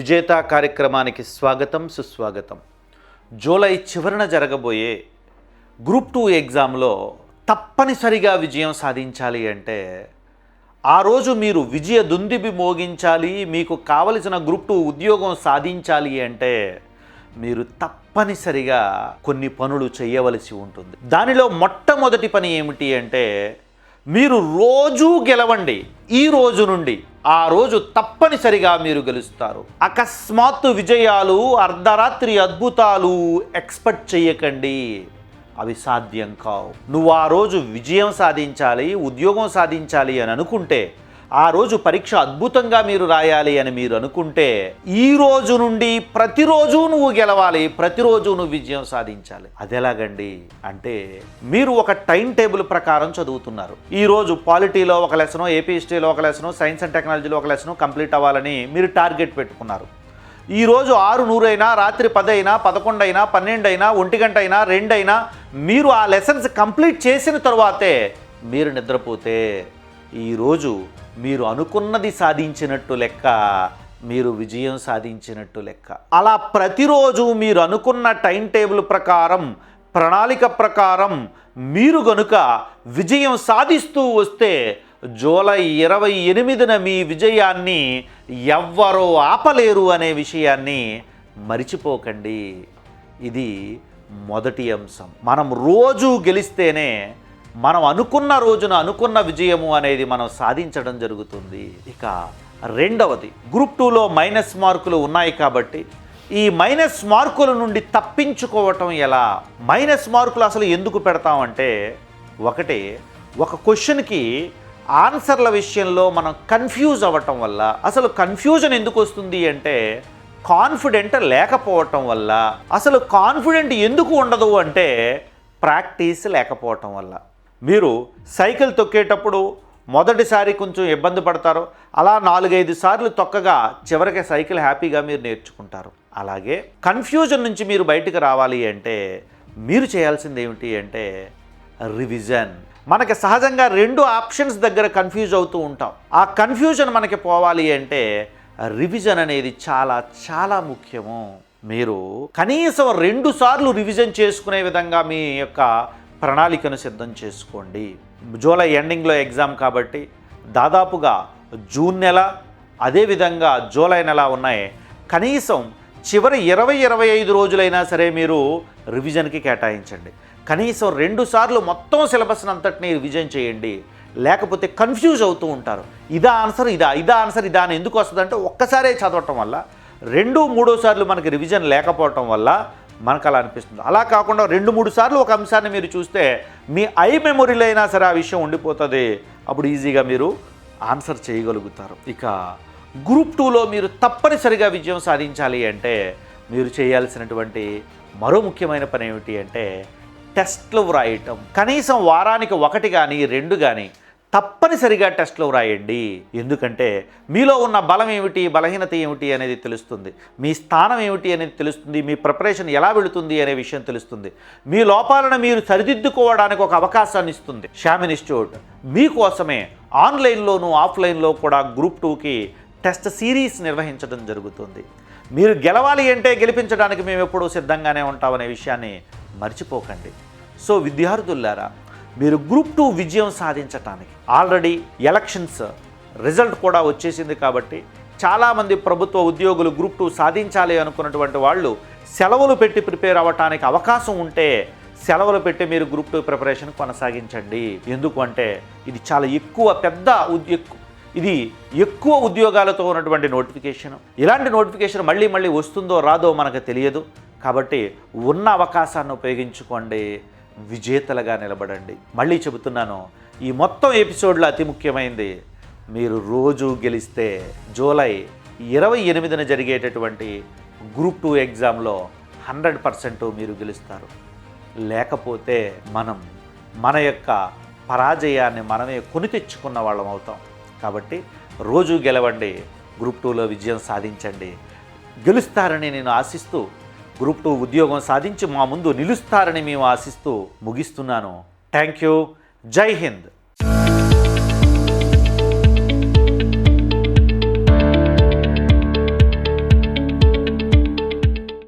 విజేత కార్యక్రమానికి స్వాగతం సుస్వాగతం. జూలై చివరన జరగబోయే గ్రూప్ టూ ఎగ్జామ్లో తప్పనిసరిగా విజయం సాధించాలి అంటే ఆ రోజు మీరు విజయ దుందిబి మోగించాలి మీకు కావలసిన గ్రూప్ టూ ఉద్యోగం సాధించాలి అంటే మీరు తప్పనిసరిగా కొన్ని పనులు చేయవలసి ఉంటుంది. దానిలో మొట్టమొదటి పని ఏమిటి అంటే మీరు రోజూ గెలవండి. ఈ రోజు నుండి ఆ రోజు తప్పనిసరిగా మీరు గెలుస్తారు. అకస్మాత్తు విజయాలు అర్ధరాత్రి అద్భుతాలు ఎక్స్పెక్ట్ చేయకండి అవి సాధ్యం కావు. నువ్వు ఆ రోజు విజయం సాధించాలి ఉద్యోగం సాధించాలి అని అనుకుంటే ఆ రోజు పరీక్ష అద్భుతంగా మీరు రాయాలి అని మీరు అనుకుంటే ఈ రోజు నుండి ప్రతిరోజు నువ్వు గెలవాలి ప్రతిరోజు నువ్వు విజయం సాధించాలి. అది ఎలాగండి అంటే మీరు ఒక టైం టేబుల్ ప్రకారం చదువుతున్నారు. ఈ రోజు పాలిటీలో ఒక లెసను ఏపీ హిస్టరీలో ఒక లెసను సైన్స్ అండ్ టెక్నాలజీలో ఒక లెసను కంప్లీట్ అవ్వాలని మీరు టార్గెట్ పెట్టుకున్నారు. ఈ రోజు ఆరు నూరైనా రాత్రి పదైనా పదకొండైనా పన్నెండైనా ఒంటి గంట అయినా రెండైనా మీరు ఆ లెసన్స్ కంప్లీట్ చేసిన తర్వాతే మీరు నిద్రపోతే ఈరోజు మీరు అనుకున్నది సాధించినట్టు లెక్క మీరు విజయం సాధించినట్టు లెక్క. అలా ప్రతిరోజు మీరు అనుకున్న టైం టేబుల్ ప్రకారం ప్రణాళిక ప్రకారం మీరు గనుక విజయం సాధిస్తూ వస్తే జూలై ఇరవై ఎనిమిదిన మీ విజయాన్ని ఎవ్వరూ ఆపలేరు అనే విషయాన్ని మరిచిపోకండి. ఇది మొదటి అంశం. మనం రోజు గెలిస్తేనే మనం అనుకున్న రోజున అనుకున్న విజయము అనేది మనం సాధించడం జరుగుతుంది. ఇక రెండవది గ్రూప్ టూలో మైనస్ మార్కులు ఉన్నాయి కాబట్టి ఈ మైనస్ మార్కుల నుండి తప్పించుకోవటం ఎలా? మైనస్ మార్కులు అసలు ఎందుకు పెడతామంటే ఒకటి ఒక క్వశ్చన్కి ఆన్సర్ల విషయంలో మనం కన్ఫ్యూజ్ అవ్వటం వల్ల అసలు కన్ఫ్యూజన్ ఎందుకు వస్తుంది అంటే కాన్ఫిడెంట్ లేకపోవటం వల్ల అసలు కాన్ఫిడెంట్ ఎందుకు ఉండదు అంటే ప్రాక్టీస్ లేకపోవటం వల్ల. మీరు సైకిల్ తొక్కేటప్పుడు మొదటిసారి కొంచెం ఇబ్బంది పడతారు. అలా నాలుగైదు సార్లు తొక్కగా చివరికి సైకిల్ హ్యాపీగా మీరు నేర్చుకుంటారు. అలాగే కన్ఫ్యూజన్ నుంచి మీరు బయటకు రావాలి అంటే మీరు చేయాల్సింది ఏమిటి అంటే రివిజన్. మనకి సహజంగా రెండు ఆప్షన్స్ దగ్గర కన్ఫ్యూజ్ అవుతూ ఉంటాం. ఆ కన్ఫ్యూజన్ మనకి పోవాలి అంటే రివిజన్ అనేది చాలా చాలా ముఖ్యము. మీరు కనీసం రెండు సార్లు రివిజన్ చేసుకునే విధంగా మీ యొక్క ప్రణాళికను సిద్ధం చేసుకోండి. జూలై ఎండింగ్లో ఎగ్జామ్ కాబట్టి దాదాపుగా జూన్ నెల అదేవిధంగా జూలై నెల ఉన్నాయి. కనీసం చివరి ఇరవై ఇరవై ఐదు రోజులైనా సరే మీరు రివిజన్కి కేటాయించండి. కనీసం రెండు సార్లు మొత్తం సిలబస్ని అంతటిని రివిజన్ చేయండి. లేకపోతే కన్ఫ్యూజ్ అవుతూ ఉంటారు. ఇదా ఆన్సర్ ఇదా ఇదా ఆన్సర్ ఇదా అని ఎందుకు వస్తుందంటే ఒక్కసారే చదవటం వల్ల రెండు మూడో సార్లు మనకి రివిజన్ లేకపోవటం వల్ల మనకు అలా అనిపిస్తుంది. అలా కాకుండా రెండు మూడు సార్లు ఒక అంశాన్ని మీరు చూస్తే మీ ఐ మెమొరీలో అయినా సరే ఆ విషయం ఉండిపోతుంది. అప్పుడు ఈజీగా మీరు ఆన్సర్ చేయగలుగుతారు. ఇక గ్రూప్ టూలో మీరు తప్పనిసరిగా విజయం సాధించాలి అంటే మీరు చేయాల్సినటువంటి మరో ముఖ్యమైన పని ఏమిటి అంటే టెస్ట్లు వ్రాయటం. కనీసం వారానికి ఒకటి కానీ రెండు కానీ తప్పనిసరిగా టెస్ట్లో వ్రాయండి. ఎందుకంటే మీలో ఉన్న బలం ఏమిటి బలహీనత ఏమిటి అనేది తెలుస్తుంది. మీ స్థానం ఏమిటి అనేది తెలుస్తుంది. మీ ప్రిపరేషన్ ఎలా వెళుతుంది అనే విషయం తెలుస్తుంది. మీ లోపాలను మీరు సరిదిద్దుకోవడానికి ఒక అవకాశాన్ని ఇస్తుంది. షామ్ ఇన్స్టిట్యూట్ మీకోసమే ఆన్లైన్లోనూ ఆఫ్లైన్లో కూడా గ్రూప్ టూకి టెస్ట్ సిరీస్ నిర్వహించడం జరుగుతుంది. మీరు గెలవాలి అంటే గెలిపించడానికి మేము ఎప్పుడూ సిద్ధంగానే ఉంటామనే విషయాన్ని మర్చిపోకండి. సో విద్యార్థులారా మీరు గ్రూప్ టూ విజయం సాధించటానికి. ఆల్రెడీ ఎలక్షన్స్ రిజల్ట్ కూడా వచ్చేసింది కాబట్టి చాలామంది ప్రభుత్వ ఉద్యోగులు గ్రూప్ టూ సాధించాలి అనుకున్నటువంటి వాళ్ళు సెలవులు పెట్టి ప్రిపేర్ అవ్వటానికి అవకాశం ఉంటే సెలవులు పెట్టి మీరు గ్రూప్ టూ ప్రిపరేషన్ కొనసాగించండి. ఎందుకు అంటే ఇది చాలా ఎక్కువ పెద్ద ఉద్- ఇది ఎక్కువ ఉద్యోగాలతో ఉన్నటువంటి నోటిఫికేషన్. ఇలాంటి నోటిఫికేషన్ మళ్ళీ మళ్ళీ వస్తుందో రాదో మనకు తెలియదు. కాబట్టి ఉన్న అవకాశాన్ని ఉపయోగించుకోండి. విజేతలుగా నిలబడండి. మళ్ళీ చెబుతున్నాను ఈ మొత్తం ఎపిసోడ్లో అతి ముఖ్యమైనది మీరు రోజు గెలిస్తే జూలై ఇరవై ఎనిమిదిన జరిగేటటువంటి గ్రూప్ టూ ఎగ్జామ్లో హండ్రెడ్ పర్సెంట్ మీరు గెలుస్తారు. లేకపోతే మనం మన యొక్క పరాజయాన్ని మనమే కొని తెచ్చుకున్న వాళ్ళం అవుతాం. కాబట్టి రోజు గెలవండి గ్రూప్ టూలో విజయం సాధించండి. గెలుస్తారని నేను ఆశిస్తూ గ్రూప్ టూ ఉద్యోగం సాధించి మా ముందు నిలుస్తారని మేము ఆశిస్తూ ముగిస్తున్నాను. Thank you. జై హింద్.